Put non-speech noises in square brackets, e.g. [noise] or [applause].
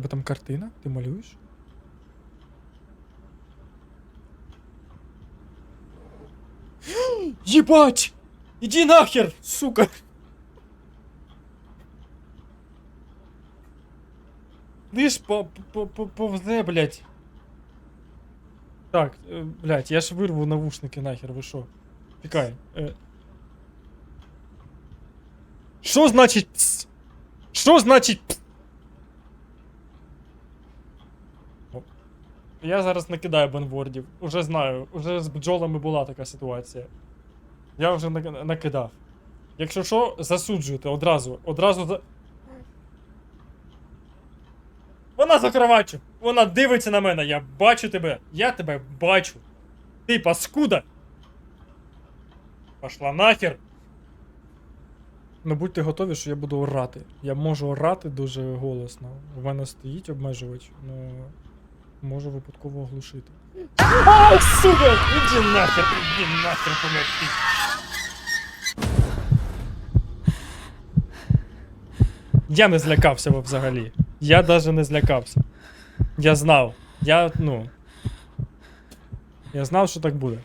Тебе там картина? Ти малюєш? Єбать! [gasps] Іди нахер, сука! Ти ж по- по- по- повзе, блядь. Так, е, блядь, я ж вирву навушники нахер, ви що? Чекай. е. Що значить пс? Що значить Я зараз накидаю бенвордів. Уже знаю, уже з бджолами була така ситуація. Я вже накидав. Якщо що, засуджуйте одразу. Одразу за. Вона за кроватчю. Вона дивиться на мене. Я бачу тебе. Я тебе бачу. Ти паскуда. Пошла нахер. Ну будьте готові, що я буду орати. Я можу орати дуже голосно. У мене стоїть обмежувач, але можу випадково оглушити. Ай, сука! Іди нахер, іди нахер, помогти. Я не злякався взагалі. Я навіть не злякався. Я знав. Я, ну. Я знав, що так буде.